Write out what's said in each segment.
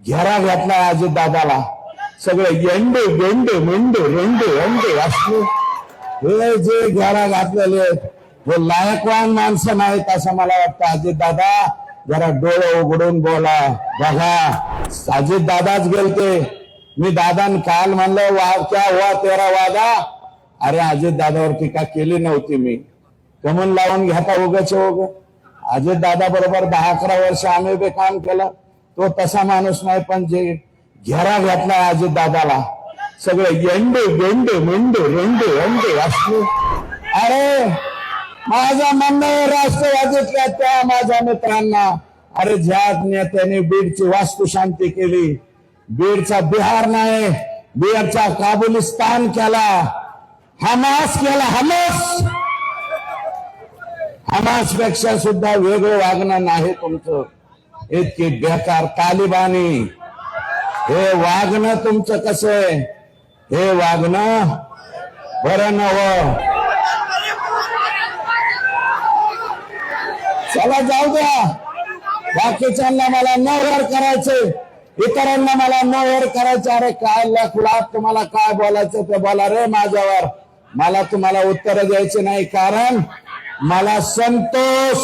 घेरा घातला अजित दादाला. सगळे येंडे गेंडे मेंडे रेंडे अंडे असले हे जे घेरा घातलेले आहेत, हे लायकवान माणसं नाहीत असं मला वाटतं. अजित दादा जरा डोळे उघडून बोला. बघा अजित दादाच गेलते. मी दादान काल म्हणलं वा क्या हुआ तेरा वादा अरे अजित दादावर टीका केली नव्हती मी. कमन लावून घेता उगाच उग. अजित दादा बरोबर दहा अकरा वर्ष आम्ही बी काम केलं. तो तसा माणूस नाही पण जे घेरा घातला अजित दादाला सगळे येंडे गेंडे मेंडे रेंडे अंडे असले अरे माझा म्हणणं आहे राष्ट्रवादीतल्या त्या माझ्या मित्रांना अरे ज्या नेत्याने बीडची वास्तुशांती केली बीडचा बिहार नाही बीडचा काबुलिस्तान केला हमास केला हमास. हमासपेक्षा सुद्धा वेगळं वागणं नाही तुमचं. इतकी बेकार तालिबानी. हे वागणं तुमचं कसं आहे? हे वागणं बरं नव चला जाऊ द्या. बाकीच्यांना मला नवर करायचे. इतरांना मला नवर करायचे. अरे काय लाख लाख तुम्हाला? काय बोलायचं ते बोला रे माझ्यावर. मला तुम्हाला उत्तर द्यायचे नाही कारण मला संतोष.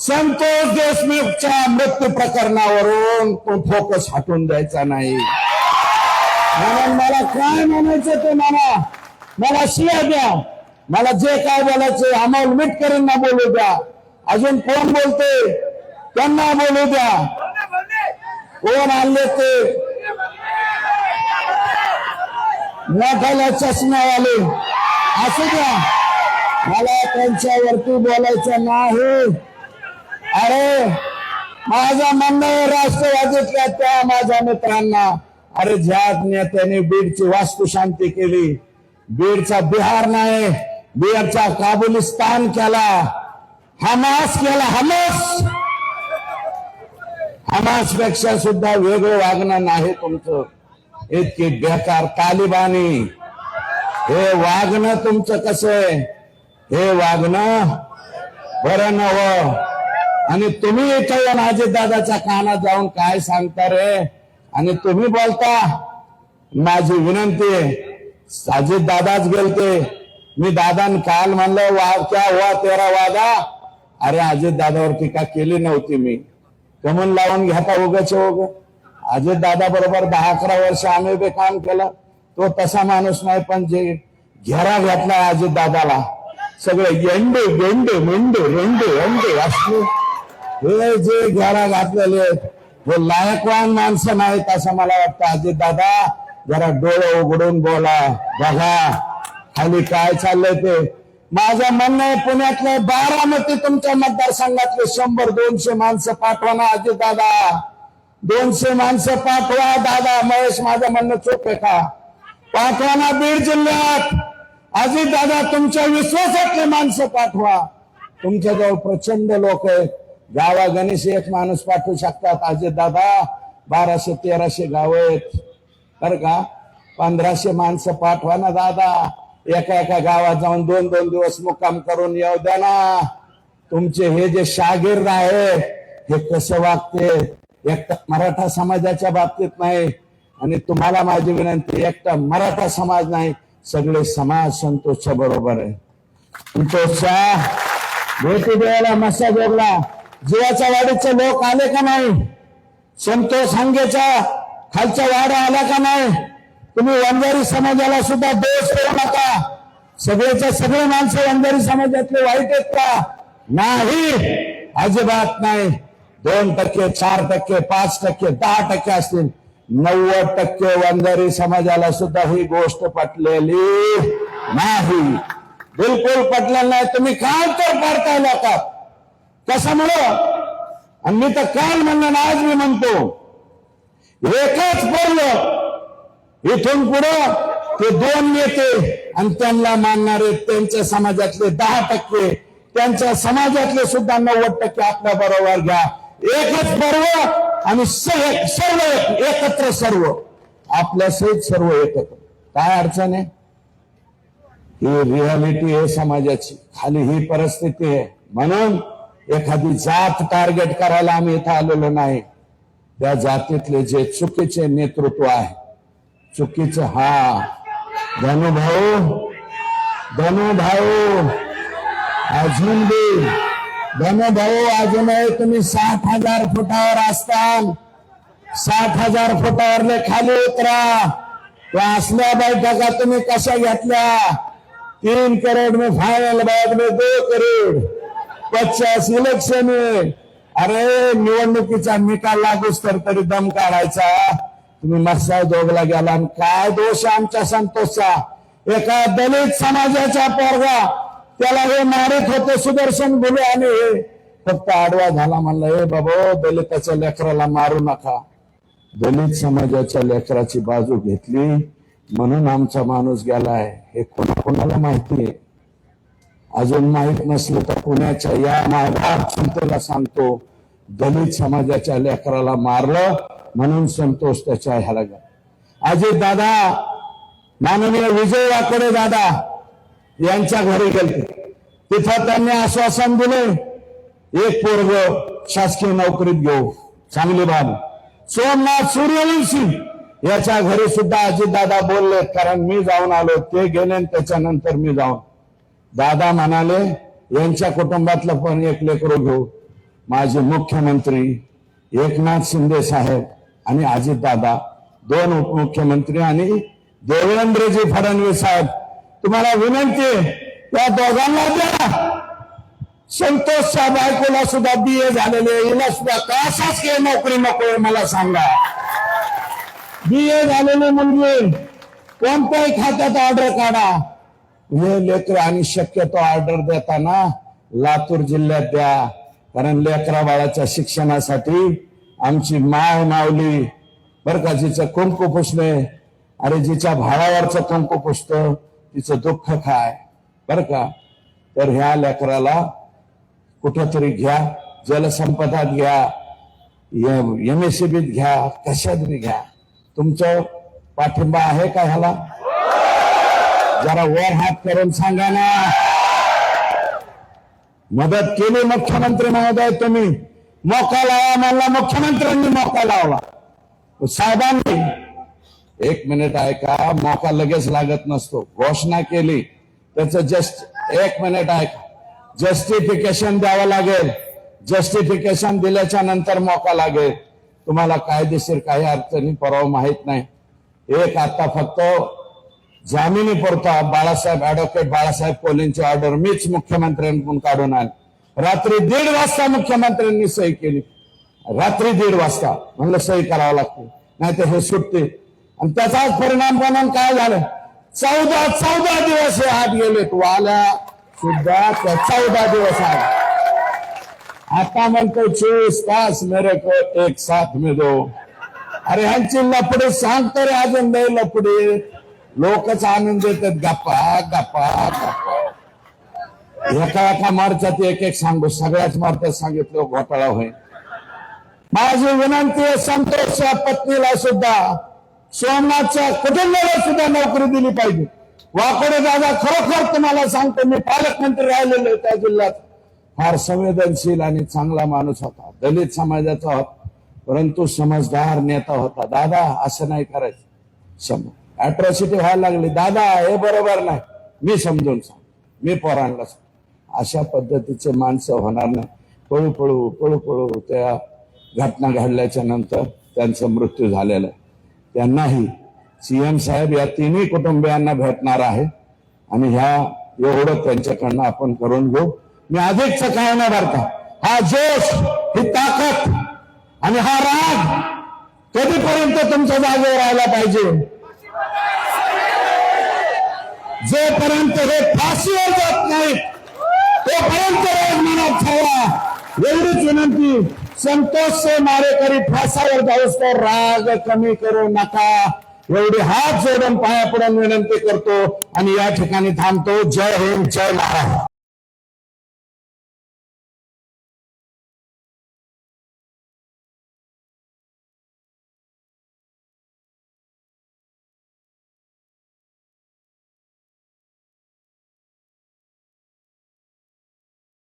संतोष देशमुखच्या मृत्यू प्रकरणावरून तो फोकस हटवून द्यायचा नाही. म्हणून मला काय म्हणायचं ते मला मला शिया द्या. मला जे काय बोलायचं अमोल मिटकरींना बोलू द्या. अजून कोण बोलते? त्यांना बोलू द्या. कोण आणले ते? मोठ्याला आले. असू द्या. मला त्यांच्यावरती बोलायचं नाही. अरे माझं म्हणणं आहे राष्ट्रवादीतल्या त्या माझ्या मित्रांना. अरे ज्या नेत्याने बीडची वास्तुशांती केली. बीडचा बिहार नाही बीडचा काबुलिस्तान केला. हमास केला हमास! हमासपेक्षा सुद्धा वेगळं वागणं नाही तुमचं. इतकी बेकार तालिबानी. हे वागणं तुमचं कसं? आहे हे वागणं बरं नवं आणि तुम्ही इथं येऊन अजित दादाच्या कानात जाऊन काय सांगता रे? आणि तुम्ही बोलता माझी विनंती आहे दादाच गेलते. मी दादान काल म्हणलं वा क्या हुआ तेरा वादा. अरे अजित दादावर टीका केली नव्हती मी. कमन लावून घेता उगाच उग. अजित दादा बरोबर दहा अकरा वर्ष आम्ही बी काम केलं. तो तसा माणूस नाही पण जे घेरा घातला अजित दादाला. सगळे येंडे गेंडे मेंडू रेंडे अंडे असले. हे जे घरा घातलेले हे लायकवान माणसं नाहीत असं मला वाटतं. अजित दादा जरा डोळे उघडून बोला. बघा खाली काय चाललंय ते. माझं म्हणणं आहे पुण्यातले बारामती तुमच्या मतदारसंघातले शंभर दोनशे माणसं पाठवा ना अजित दादा दोनशे माणसं पाठवा दादा. महेश माझं म्हणणं चोप आहे का? पाठवा ना बीड जिल्ह्यात. अजित दादा तुमच्या विश्वासातले माणसं पाठवा. तुमच्याजवळ प्रचंड लोक आहेत. गावा गणेश एक माणूस पाठवू शकतात. अजित दादा बाराशे तेराशे गाव आहेत. बरं का? पंधराशे माणसं पाठवा ना दादा. एका एका गावात जाऊन दोन दोन दिवस मुक्काम करून येऊ द्या ना. तुमचे हे जे शागिर्द आहे हे कसं वागते? एकटा मराठा समाजाच्या बाबतीत नाही. आणि तुम्हाला माझी विनंती एकटा मराठा समाज नाही. सगळे समाज संतोषच्या बरोबर आहे संतोषच्या भेटी द्यायला मसा जोडला. जीवाच्या वाडीचे लोक आले का नाही? संतोष हांगेच्या खालचा वाडा आला का नाही? तुम्ही वंजारी समाजाला सुद्धा दोष करू नका. सगळेच्या सगळे माणसं वंजारी समाजातले वाईट आहेत का? नाही. अजिबात नाही. दोन टक्के चार टक्के पाच टक्के दहा टक्के असतील. नव्वद टक्के वंजारी समाजाला सुद्धा ही गोष्ट पटलेली नाही. बिलकुल पटलेलं नाही. तुम्ही काय तर पाडताय लोकात? कशामुळं? आणि मी तर काल म्हणलं ना आज मी म्हणतो एकच पर्व इथून पुढं ते दोन नेते आणि त्यांना मानणारे त्यांच्या समाजातले दहा टक्के त्यांच्या समाजातले सुद्धा नव्वद टक्के आपल्या बरोबर घ्या. एकच पर्व आणि सर्व एकत्र सर्व. आपल्या सहित सर्व एकत्र. काय अडचण आहे? ही रियालिटी आहे समाजाची. खाली ही परिस्थिती आहे. म्हणून एखादी जात टार्गेट करायला आम्ही इथं आलेलो नाही. त्या जातीतले जे चुकीचे नेतृत्व आहे चुकीचं हा. धनुभाऊ धनुभाऊ अजून बी. धनुभाऊ अजूनही तुम्ही साठ हजार फुटावर असताल साठ हजार फुटावरले खाली उतरा. त्या असल्या बैठका तुम्ही कशा घेतल्या? तीन करोड मी फायनल बैठ मी दो करोड पचास इलेक्शन अरे निवडणुकीचा निकाल लागूच तर तरी दम काढायचा. तुम्ही मस्सा दोघला गेला आणि काय दोष आहे आमच्या संतोषचा? एका दलित समाजाचा पोरगा त्याला हे मारित होते सुदर्शन बोलू आणि हे फक्त आडवा झाला म्हणला हे बाबा दलिताच्या लेकराला मारू नका. दलित समाजाच्या लेकराची बाजू घेतली. म्हणून आमचा माणूस गेलाय. हे कोणा कोणाला माहिती आहे? अजून माहीत नसलं तर पुण्याच्या या माघार चिंतेला सांगतो दलित समाजाच्या लेकराला मारलं म्हणून संतोष त्याच्या ह्याला गेला. अजित दादा माननीय विजय वाकडे दादा यांच्या घरी गेले तिथं त्यांनी आश्वासन दिले एक पोरग शासकीय नोकरीत घेऊ चांगली बाब सोमनाथ सूर्यवंशी याच्या घरी सुद्धा अजितदादा बोलले कारण मी जाऊन आलो ते गेले त्याच्यानंतर मी जाऊन दादा म्हणाले यांच्या कुटुंबातलं पण एक लेकरू घेऊ. माझे मुख्यमंत्री एकनाथ शिंदे साहेब आणि अजितदादा दोन उपमुख्यमंत्री आणि देवेंद्रजी फडणवीस साहेब. तुम्हाला विनंती आहे त्या दोघांना द्या. संतोषच्या बायकोला सुद्धा बी ए झालेले हिला सुद्धा कशाच काही नोकरी नको आहे मला सांगा. बी ए झालेली मुलगी कोणत्याही खात्यात ऑर्डर काढा. हे लेकर आणि शक्यतो ऑर्डर देताना लातूर जिल्ह्यात द्या. कारण लेकरा बाळाच्या शिक्षणासाठी आमची माय मावली बरं का जिचं कुंकू पुसणे अरे जिच्या भावावरचं कुंकू पुसतं तिचं दुःख काय? बरं का? तर ह्या लेकराला कुठंतरी घ्या जलसंपदात घ्या एमएससीबीत घ्या कशात बी घ्या. तुमचं पाठिंबा आहे का ह्याला? जरा वर हात करून सांगा ना. मदत केली मुख्यमंत्री महोदय तुम्ही. मोका लावा म्हणला मुख्यमंत्र्यांनी मोका लावला. साहेबांनी एक मिनिट ऐका मोका लगेच लागत नसतो. घोषणा केली. त्याचं जस्ट एक मिनिट ऐका. जस्टिफिकेशन द्यावं लागेल. जस्टिफिकेशन दिल्याच्या नंतर मोका लागेल. तुम्हाला कायदेशीर काही अडचणी परवा माहीत नाही. एक आता फक्त जामिनी पुरता. बाळासाहेब ऍडव्होकेट बाळासाहेब कोलेंची ऑर्डर मीच मुख्यमंत्र्यांकडून काढून आली रात्री दीड वाजता मुख्यमंत्र्यांनी सही केली. रात्री दीड वाजता. म्हणलं सही करावं लागते. नाही हे सुटते आणि त्याचाच परिणाम म्हणून काय झालं? चौदा चौदा दिवस हे आत गेले वाल्या सुद्धा चौदा दिवस आले आता म्हणतो चोवीस तास मेरे को एक साथ में दो अरे ह्यांची लपडे सांग तरी अजून नाही लोकच आनंद देतात. गप्पा गप्पा गप्पा. एका एका मार्चात एक एक सांगू. सगळ्याच मार्चात सांगितलं घोटाळा होईल. माझी विनंती आहे संतोषच्या पत्नीला सुद्धा सोमनाथच्या कुटुंबाला सुद्धा नोकरी दिली पाहिजे. वाकडे दादा खरोखर तुम्हाला सांगतो मी पालकमंत्री राहिलेलो त्या जिल्ह्यात. फार संवेदनशील आणि चांगला माणूस होता. दलित समाजाचा होता परंतु समजदार नेता होता. दादा असं नाही करायचं. सम अट्रॉसिटी व्हायला लागली. दादा हे बरोबर नाही. मी समजून सांग मी पोरांना सांग अशा पद्धतीचे माणसं होणार नाही. पळू पळू पळू पळू त्या घटना घडल्याच्या नंतर त्यांचा मृत्यू झालेला आहे. त्यांनाही सीएम साहेब या तिन्ही कुटुंबियांना भेटणार आहे. आणि ह्या एवढं त्यांच्याकडनं आपण करून घेऊ. मी अधिकच काय न भरता हा जोश ही ताकद आणि हा राग कधीपर्यंत तुमच्या जागेवर राहायला पाहिजे? जोपर्यंत हे फाशीवर जात नाही तोपर्यंत राजमानात ठेवा. एवढीच विनंती संतोष से मारेकरी फासावर जाऊस तर राग कमी करू नका. एवढी हात जोडून पाया पडून विनंती करतो आणि या ठिकाणी थांबतो. जय हिंद जय महाराज